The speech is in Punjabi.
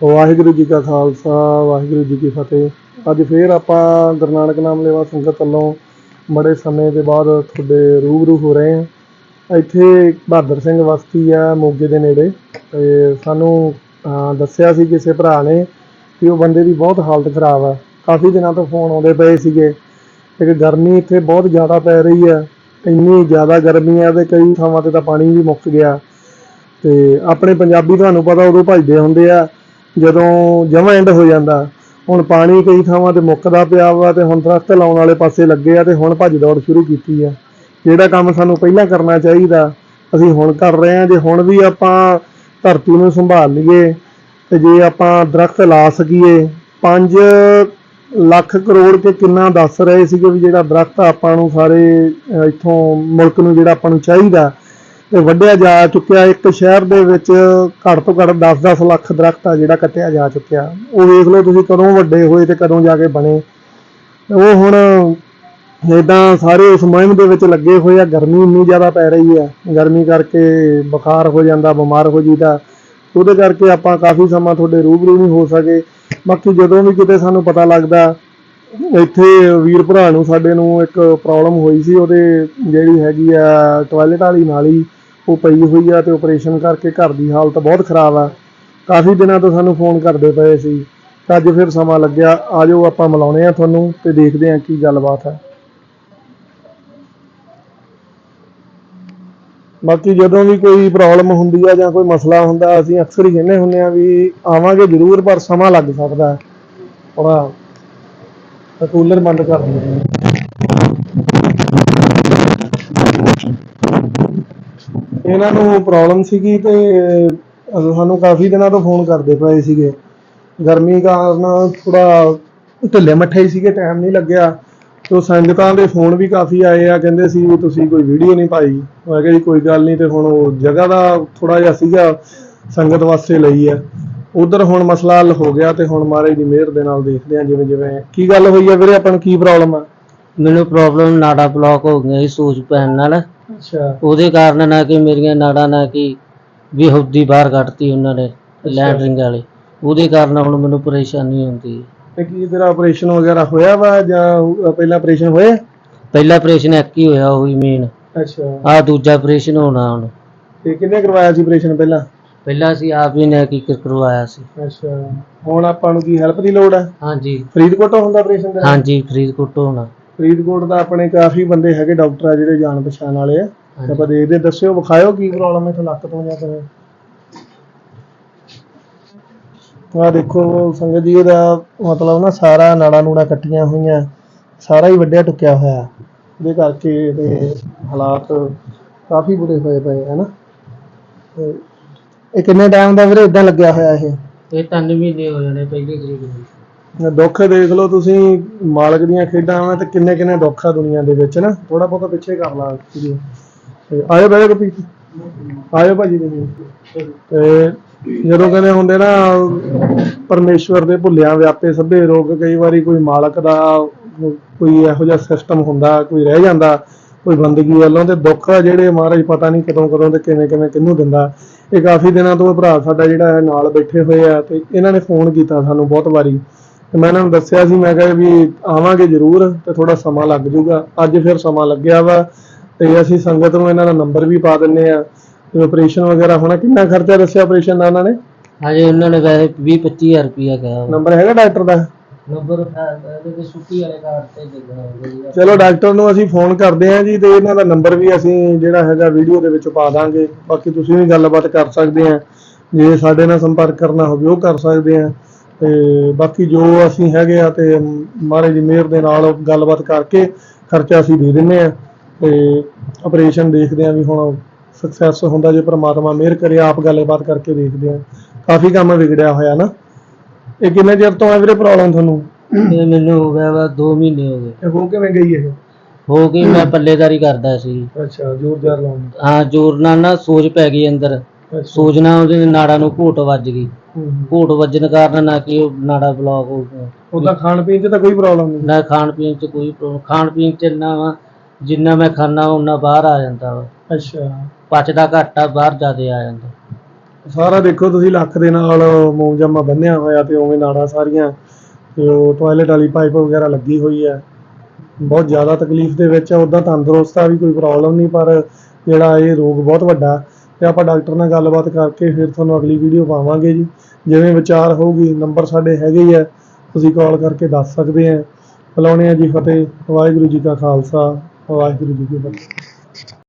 ਵਾਹਿਗੁਰੂ ਜੀ ਕਾ ਖਾਲਸਾ, ਵਾਹਿਗੁਰੂ ਜੀ ਕੀ ਫਤਿਹ। ਅੱਜ ਫੇਰ ਆਪਾਂ ਗੁਰੂ ਨਾਨਕ ਨਾਮ ਲੇਵਾ ਸੰਗਤ ਵੱਲੋਂ ਬੜੇ ਸਮੇਂ ਦੇ ਬਾਅਦ ਤੁਹਾਡੇ ਰੂਬਰੂ ਹੋ ਰਹੇ ਹਾਂ। ਇੱਥੇ ਬਹਾਦਰ ਸਿੰਘ ਵਸਤੀ ਆ ਮੋਗੇ ਦੇ ਨੇੜੇ ਤੇ ਸਾਨੂੰ ਦੱਸਿਆ ਸੀ ਕਿਸੇ ਭਰਾ ਨੇ ਕਿ ਉਹ ਬੰਦੇ ਦੀ ਬਹੁਤ ਹਾਲਤ ਖਰਾਬ ਆ। ਕਾਫੀ ਦਿਨਾਂ ਤੋਂ ਫੋਨ ਆਉਂਦੇ ਪਏ ਸੀਗੇ। ਕਿ ਗਰਮੀ ਇੱਥੇ ਬਹੁਤ ਜ਼ਿਆਦਾ ਪੈ ਰਹੀ ਆ। ਇੰਨੀ ਜ਼ਿਆਦਾ ਗਰਮੀ ਆ ਤੇ ਕਈ ਥਾਵਾਂ ਤੇ ਤਾਂ ਪਾਣੀ ਵੀ ਮੁੱਕ ਗਿਆ। ਤੇ ਆਪਣੇ ਪੰਜਾਬੀ ਤੁਹਾਨੂੰ ਪਤਾ ਉਦੋਂ ਭੱਜਦੇ ਹੁੰਦੇ ਆ ਜਦੋਂ ਜਮਾਂ ਐਂਡ ਹੋ ਜਾਂਦਾ, ਹੁਣ ਪਾਣੀ ਕਈ ਥਾਵਾਂ ਤੇ ਮੁੱਕਦਾ ਪਿਆ ਵਾ ਤੇ ਹੁਣ ਦਰਖਤ ਲਾਉਣ ਵਾਲੇ ਪਾਸੇ ਲੱਗੇ ਆ ਤੇ ਹੁਣ ਭੱਜ ਦੌੜ ਸ਼ੁਰੂ ਕੀਤੀ ਆ। ਜਿਹੜਾ ਕੰਮ ਸਾਨੂੰ ਪਹਿਲਾਂ ਕਰਨਾ ਚਾਹੀਦਾ, ਅਸੀਂ ਹੁਣ ਕਰ ਰਹੇ ਆ, ਜੇ ਹੁਣ ਵੀ ਆਪਾਂ ਧਰਤੀ ਨੂੰ ਸੰਭਾਲ ਲਈਏ ਤੇ ਜੇ ਆਪਾਂ ਦਰਖਤ ਲਾ ਸਕੀਏ 5 ਲੱਖ ਕਰੋੜ 'ਤੇ ਕਿੰਨਾ ਦੱਸ ਰਹੇ ਸੀਗੇ ਵੀ ਜਿਹੜਾ ਦਰਖਤ ਆਪਾਂ ਨੂੰ ਸਾਰੇ ਇੱਥੋਂ ਮੁਲਕ ਨੂੰ ਜਿਹੜਾ ਆਪਾਂ ਨੂੰ ਚਾਹੀਦਾ ਤੇ ਵੱਢਿਆ ਜਾ ਚੁੱਕਿਆ, ਇੱਕ ਸ਼ਹਿਰ ਦੇ ਵਿੱਚ ਘੱਟ ਤੋਂ ਘੱਟ 10-10 ਲੱਖ ਦਰਖਤ ਆ ਜਿਹੜਾ ਕੱਟਿਆ ਜਾ ਚੁੱਕਿਆ। ਉਹ ਵੇਖ ਲਓ ਤੁਸੀਂ ਕਦੋਂ ਵੱਡੇ ਹੋਏ ਤੇ ਕਦੋਂ ਜਾ ਕੇ ਬਣੇ। ਉਹ ਹੁਣ ਇਦਾਂ ਸਾਰੇ ਉਸ ਮੁਹਿੰਮ ਦੇ ਵਿੱਚ ਲੱਗੇ ਹੋਏ ਆ, ਗਰਮੀ ਇੰਨੀ ਜ਼ਿਆਦਾ ਪੈ ਰਹੀ ਆ। ਗਰਮੀ ਕਰਕੇ ਬੁਖਾਰ ਹੋ ਜਾਂਦਾ, ਬਿਮਾਰ ਹੋ ਜੀਦਾ ਉਹਦੇ ਕਰਕੇ ਆਪਾਂ ਕਾਫੀ ਸਮਾਂ ਤੁਹਾਡੇ ਰੂਬਰੂ ਨਹੀਂ ਹੋ ਸਕੇ। ਬਾਕੀ ਜਦੋਂ ਵੀ ਕਿਤੇ ਸਾਨੂੰ ਪਤਾ ਲੱਗਦਾ, ਇੱਥੇ ਵੀਰ ਭਰਾ ਨੂੰ, ਸਾਡੇ ਨੂੰ ਇੱਕ ਪ੍ਰੋਬਲਮ ਹੋਈ ਸੀ, ਉਹਦੇ ਜਿਹੜੀ ਹੈਗੀ ਆ ਟਾਇਲਟ ਵਾਲੀ ਨਾਲੀ ਉਹ ਪਈ ਹੋਈ ਆ ਤੇ ਆਪਰੇਸ਼ਨ ਕਰਕੇ ਘਰ ਦੀ ਹਾਲਤ ਬਹੁਤ ਖਰਾਬ ਆ। ਕਾਫੀ ਦਿਨਾਂ ਤੋਂ ਸਾਨੂੰ ਫੋਨ ਕਰਦੇ ਪਏ ਸੀ। ਅੱਜ ਫਿਰ ਸਮਾਂ ਲੱਗਿਆ। ਆਜੋ ਆਪਾਂ ਮਿਲਾਉਣੇ ਆ ਤੁਹਾਨੂੰ ਤੇ ਦੇਖਦੇ ਆ ਕੀ ਗੱਲਬਾਤ ਹੈ ਬਾਕੀ ਜਦੋਂ ਵੀ ਕੋਈ ਪ੍ਰੋਬਲਮ ਹੁੰਦੀ ਆ ਜਾਂ ਕੋਈ ਮਸਲਾ ਹੁੰਦਾ, ਅਸੀਂ ਅਕਸਰ ਹੀ ਕਹਿੰਦੇ ਹੁੰਦੇ ਆ ਵੀ ਆਵਾਂਗੇ ਜ਼ਰੂਰ ਪਰ ਸਮਾਂ ਲੱਗ ਸਕਦਾ। ਹੈ ਥੋੜਾ ਕੂਲਰ ਬੰਦ ਕਰ ਦਿੰਦੇ ਇਹਨਾਂ ਨੂੰ ਪ੍ਰੋਬਲਮ ਸੀਗੀ ਤੇ, ਅਹ, ਸਾਨੂੰ ਕਾਫੀ ਦਿਨਾਂ ਤੋਂ ਫੋਨ ਕਰਦੇ ਪਏ ਸੀਗੇ। ਗਰਮੀ ਕਾਰਨ ਥੋੜਾ ਢਿੱਲੇ ਮੱਠੇ ਹੀ ਸੀਗੇ ਟਾਈਮ ਨਹੀਂ ਲੱਗਿਆ। ਤੇ ਸੰਗਤਾਂ ਦੇ ਫੋਨ ਵੀ ਕਾਫੀ ਆਏ ਆ, ਕਹਿੰਦੇ ਸੀ ਵੀ ਤੁਸੀਂ ਕੋਈ ਵੀਡੀਓ ਨਹੀਂ ਪਾਈ। ਮੈਂ ਕਿਹਾ ਜੀ, ਕੋਈ ਗੱਲ ਨਹੀਂ, ਤੇ ਹੁਣ ਉਹ ਜਗ੍ਹਾ ਦਾ ਥੋੜਾ ਜਿਹਾ ਸੀਗਾ, ਸੰਗਤ ਵਾਸਤੇ ਲਈ ਆ। ਉਧਰ ਹੁਣ ਮਸਲਾ ਹੱਲ ਹੋ ਗਿਆ ਤੇ ਹੁਣ ਮਹਾਰਾਜ ਦੀ ਮਿਹਰ ਦੇ ਨਾਲ ਦੇਖਦੇ ਆ ਜਿਵੇਂ ਜਿਵੇਂ। ਕੀ ਗੱਲ ਹੋਈ ਆ ਵੀਰੇ, ਆਪਾਂ ਨੂੰ ਕੀ ਪ੍ਰੋਬਲਮ ਆ? ਮੈਨੂੰ ਪ੍ਰੋਬਲਮ ਨਾੜਾ ਬਲੌਕ ਹੋ ਗਈਆਂ ਸੀ, ਸੂਜ ਪੈਣ ਨਾਲ। ਅੱਛਾ। ਉਹਦੇ ਕਾਰਨ ਨਾ ਕਿ ਮੇਰੀਆਂ ਨਾੜਾਂ ਨਾ ਕਿ ਵੀ ਹੁੱਦੀ ਬਾਹਰ ਕੱਢਤੀ ਉਹਨਾਂ ਨੇ ਲੈਟਰਿੰਗ ਵਾਲੇ। ਉਹਦੇ ਕਾਰਨ ਹੁਣ ਮੈਨੂੰ ਪਰੇਸ਼ਾਨੀ ਹੁੰਦੀ ਹੈ। ਤੇ ਕੀ ਤੇਰਾ ਆਪਰੇਸ਼ਨ ਵਗੈਰਾ ਹੋਇਆ ਵਾ ਜਾਂ ਪਹਿਲਾਂ ਆਪਰੇਸ਼ਨ ਹੋਇਆ? ਪਹਿਲਾ ਆਪਰੇਸ਼ਨ ਇੱਕ ਹੀ ਹੋਇਆ ਉਹੀ ਮੇਨ ਅੱਛਾ। ਆ ਦੂਜਾ ਆਪਰੇਸ਼ਨ ਹੋਣਾ ਹੁਣ। ਤੇ ਕਿੰਨੇ ਕਰਵਾਇਆ ਸੀ ਆਪਰੇਸ਼ਨ ਪਹਿਲਾਂ? ਪਹਿਲਾਂ ਅਸੀਂ ਆਪ ਹੀ ਨੇ ਕੀ ਕਰਵਾਇਆ ਸੀ। ਅੱਛਾ। ਹੁਣ ਆਪਾਂ ਨੂੰ ਕੀ ਹੈਲਪ ਦੀ ਲੋੜ ਹੈ ਹਾਂਜੀ। ਫਰੀਦਕੋਟੋਂ ਹੁੰਦਾ ਆਪਰੇਸ਼ਨ ਤੇਰਾ? ਹਾਂਜੀ ਫਰੀਦਕੋਟ ਹੋਣਾ। ਫਰੀਦਕੋਟ ਦਾ ਆਪਣੇ ਕਾਫੀ ਬੰਦੇ ਹੈਗੇ ਡਾਕਟਰ ਆ ਜਿਹੜੇ ਜਾਣ ਪਛਾਣ ਵਾਲੇ ਆ। ਤੇ ਆਪਾਂ ਦੇਖਦੇ ਦੱਸਿਓ, ਵਿਖਾਇਓ ਕੀ ਪ੍ਰੋਬਲਮ ਹੈ ਲੱਕ ਤੋਂ ਜਾਂ ਕਿਵੇਂ? ਆ ਦੇਖੋ, ਸੰਗਤ ਜੀ ਇਹਦਾ ਮਤਲਬ ਨਾ ਸਾਰਾ ਨਾੜਾ ਨੂੜਾ ਕੱਟੀਆਂ ਹੋਈਆਂ, ਸਾਰਾ ਹੀ ਵੱਡਿਆ ਟੁੱਕਿਆ ਹੋਇਆ। ਉਹਦੇ ਕਰਕੇ ਇਹਦੇ ਹਾਲਾਤ ਕਾਫੀ ਬੁਰੇ ਹੋਏ ਪਏ ਹੈ ਨਾ ਇਹ ਕਿੰਨੇ ਟਾਈਮ ਦਾ ਵੀਰੇ ਇਦਾਂ ਲੱਗਿਆ ਹੋਇਆ ਇਹ? ਇਹ ਤਿੰਨ ਮਹੀਨੇ ਹੋ ਜਾਣੇ, ਪਹਿਲੀ ਤਰੀਕ ਨੂੰ। ਦੁੱਖ ਦੇਖ ਲਓ ਤੁਸੀਂ, ਮਾਲਕ ਦੀਆਂ ਖੇਡਾਂ ਵਾ ਤੇ ਕਿੰਨੇ ਕਿੰਨੇ ਦੁੱਖ ਆ ਦੁਨੀਆ ਦੇ ਵਿੱਚ ਨਾ। ਥੋੜਾ ਬਹੁਤਾ ਪਿੱਛੇ ਕਰ ਲਾ ਜੀ ਆਇਓ ਬੈਠੋ ਕਪੀ ਆਇਓ ਭਾਜੀ ਤੁਸੀਂ ਤੇ ਜਦੋਂ ਕਹਿੰਦੇ ਹੁੰਦੇ ਨਾ, ਪਰਮੇਸ਼ਵਰ ਦੇ ਭੁੱਲਿਆਂ ਵਿਆਪੇ ਸਭੇ ਰੋਗ, ਕਈ ਵਾਰੀ ਕੋਈ ਮਾਲਕ ਦਾ ਕੋਈ ਇਹੋ ਜਿਹਾ ਸਿਸਟਮ ਹੁੰਦਾ, ਕੋਈ ਰਹਿ ਜਾਂਦਾ, ਕੋਈ ਬੰਦਗੀ ਵੱਲੋਂ ਤੇ ਦੁੱਖ ਆ ਜਿਹੜੇ ਮਹਾਰਾਜ ਪਤਾ ਨਹੀਂ ਕਦੋਂ ਕਦੋਂ ਤੇ ਕਿਵੇਂ ਕਿਵੇਂ ਕਿਹਨੂੰ ਦਿੰਦਾ। ਇਹ ਕਾਫੀ ਦਿਨਾਂ ਤੋਂ ਭਰਾ ਸਾਡਾ ਜਿਹੜਾ ਹੈ ਨਾਲ ਬੈਠੇ ਹੋਏ ਆ ਤੇ ਇਹਨਾਂ ਨੇ ਫੋਨ ਕੀਤਾ ਸਾਨੂੰ ਬਹੁਤ ਵਾਰੀ। ਤੇ ਮੈਂ ਇਹਨਾਂ ਨੂੰ ਦੱਸਿਆ ਸੀ ਮੈਂ ਕਿਹਾ ਵੀ ਆਵਾਂਗੇ ਜ਼ਰੂਰ ਤੇ ਥੋੜਾ ਸਮਾਂ ਲੱਗ ਜਾਊਗਾ। ਅੱਜ ਫਿਰ ਸਮਾਂ ਲੱਗਿਆ ਵਾ ਤੇ ਅਸੀਂ ਸੰਗਤ ਨੂੰ ਇਹਨਾਂ ਦਾ ਨੰਬਰ ਵੀ ਪਾ ਦਿੰਨੇ ਆ ਤੇ ਆਪਰੇਸ਼ਨ ਵਗੈਰਾ ਹੋਣਾ ਕਿੰਨਾ ਖਰਚਾ ਦੱਸਿਆ ਆਪਰੇਸ਼ਨ ਦਾ ਉਹਨਾਂ ਨੇ? ਹਜੇ ਉਹਨਾਂ ਨੇ ਵੈਸੇ 20 25000 ਰੁਪਇਆ ਕਿਹਾ ਨੰਬਰ ਹੈਗਾ ਡਾਕਟਰ ਦਾ? ਨੰਬਰ ਇਹਦੇ ਤੇ ਛੁੱਟੀ ਵਾਲੇ ਕਾਰਡ ਤੇ ਹੋਊਗਾ ਚਲੋ ਡਾਕਟਰ ਨੂੰ ਅਸੀਂ ਫੋਨ ਕਰਦੇ ਹਾਂ ਜੀ ਤੇ ਇਹਨਾਂ ਦਾ ਨੰਬਰ ਵੀ ਅਸੀਂ ਜਿਹੜਾ ਹੈਗਾ ਵੀਡੀਓ ਦੇ ਵਿੱਚ ਪਾ ਦਾਂਗੇ। ਬਾਕੀ ਤੁਸੀਂ ਵੀ ਗੱਲਬਾਤ ਕਰ ਸਕਦੇ ਆ ਜੇ ਸਾਡੇ ਨਾਲ ਸੰਪਰਕ ਕਰਨਾ ਹੋਵੇ ਉਹ ਕਰ ਸਕਦੇ ਆ ਤੇ ਬਾਕੀ ਜੋ ਅਸੀਂ ਹੈਗੇ ਆ ਤੇ ਮਹਾਰਾਜ ਦੀ ਮਿਹਰ ਦੇ ਨਾਲ ਗੱਲਬਾਤ ਕਰਕੇ ਖਰਚਾ ਅਸੀਂ ਦੇ ਦਿੰਨੇ ਆ ਤੇ ਆਪਰੇਸ਼ਨ ਦੇਖਦੇ ਆ ਵੀ ਹੁਣ ਸਕਸੈਸ ਹੁੰਦਾ ਜੇ ਪ੍ਰਮਾਤਮਾ ਮਿਹਰ ਕਰੇ ਆਪ ਗੱਲਬਾਤ ਕਰਕੇ ਦੇਖਦੇ ਆ। ਕਾਫੀ ਕੰਮ ਵਿਗੜਿਆ ਹੋਇਆ ਨਾ। ਇਹ ਕਿੰਨੇ ਚਿਰ ਤੋਂ ਹੈ ਵੀਰੇ ਪ੍ਰੋਬਲਮ ਤੁਹਾਨੂੰ? ਇਹ ਮੈਨੂੰ ਹੋ ਗਿਆ ਵਾ 2 ਮਹੀਨੇ ਹੋ ਗਏ। ਇਹ ਹੋ ਕਿਵੇਂ ਗਈ ਇਹ? ਹੋ ਗਈ ਮੈਂ ਪੱਲੇਦਾਰੀ ਕਰਦਾ ਸੀ। ਅੱਛਾ ਜ਼ੋਰਦਾਰ ਲਾਉਣ। ਹਾਂ ਜ਼ੋਰ ਨਾਲ ਨਾ ਸੋਜ ਪੈ ਗਈ ਅੰਦਰ। ਸੋਜ ਨਾਲ ਉਹਦੇ ਨਾੜਾਂ ਨੂੰ ਘੋਟ ਵੱਜ ਗਈ। ਘੋਟ ਵੱਜਣ ਕਾਰਨ ਨਾ ਕਿ ਉਹ ਨਾੜਾ ਬਲੌਕ ਹੋ ਗਿਆ ਉਹਦਾ ਖਾਣ ਪੀਣ 'ਚ ਤਾਂ ਕੋਈ ਪ੍ਰੋਬਲਮ ਨਹੀਂ। ਨਾ ਖਾਣ ਪੀਣ ਚ ਕੋਈ ਪ੍ਰੋਬਲਮ ਖਾਣ ਪੀਣ ਚ ਵਾ ਜਿੰਨਾ ਮੈਂ ਖਾਣਾ ਉਹਨਾਂ ਬਾਹਰ ਆ ਜਾਂਦਾ ਵਾ। ਅੱਛਾ। ਪਚਦਾ ਘੱਟ ਆ ਬਾਹਰ ਜ਼ਿਆਦਾ ਆ ਜਾਂਦਾ। ਸਾਰਾ ਦੇਖੋ ਤੁਸੀਂ ਲੱਕ ਦੇ ਨਾਲ ਮੋਮਜਮਾ ਬੰਨਿਆ ਹੋਇਆ ਤੇ ਉਵੇਂ ਨਾੜਾਂ ਸਾਰੀਆਂ ਤੇ ਉਹ ਟਾਇਲਟ ਵਾਲੀ ਪਾਈਪ ਵਗੈਰਾ ਲੱਗੀ ਹੋਈ ਹੈ ਬਹੁਤ ਜ਼ਿਆਦਾ ਤਕਲੀਫ ਦੇ ਵਿੱਚ ਹੈ ਉੱਦਾਂ ਤੰਦਰੁਸਤ ਆ ਵੀ ਕੋਈ ਪ੍ਰੋਬਲਮ ਨਹੀਂ ਪਰ ਜਿਹੜਾ ਇਹ ਰੋਗ ਬਹੁਤ ਵੱਡਾ ਤੇ ਆਪਾਂ ਡਾਕਟਰ ਨਾਲ ਗੱਲਬਾਤ ਕਰਕੇ ਫਿਰ ਤੁਹਾਨੂੰ ਅਗਲੀ ਵੀਡੀਓ ਪਾਵਾਂਗੇ ਜੀ। ਜਿਵੇਂ ਵਿਚਾਰ ਹੋਊਗੀ, ਨੰਬਰ ਸਾਡੇ ਹੈਗੇ ਹੀ ਆ, ਤੁਸੀਂ ਕਾਲ ਕਰਕੇ ਦੱਸ ਸਕਦੇ ਆ। ਬੁਲਾਉਣੇ ਆ ਜੀ ਫਤਿਹ, ਵਾਹਿਗੁਰੂ ਜੀ ਕਾ ਖਾਲਸਾ, ਵਾਹਿਗੁਰੂ ਜੀ ਕੀ ਫਤਿਹ।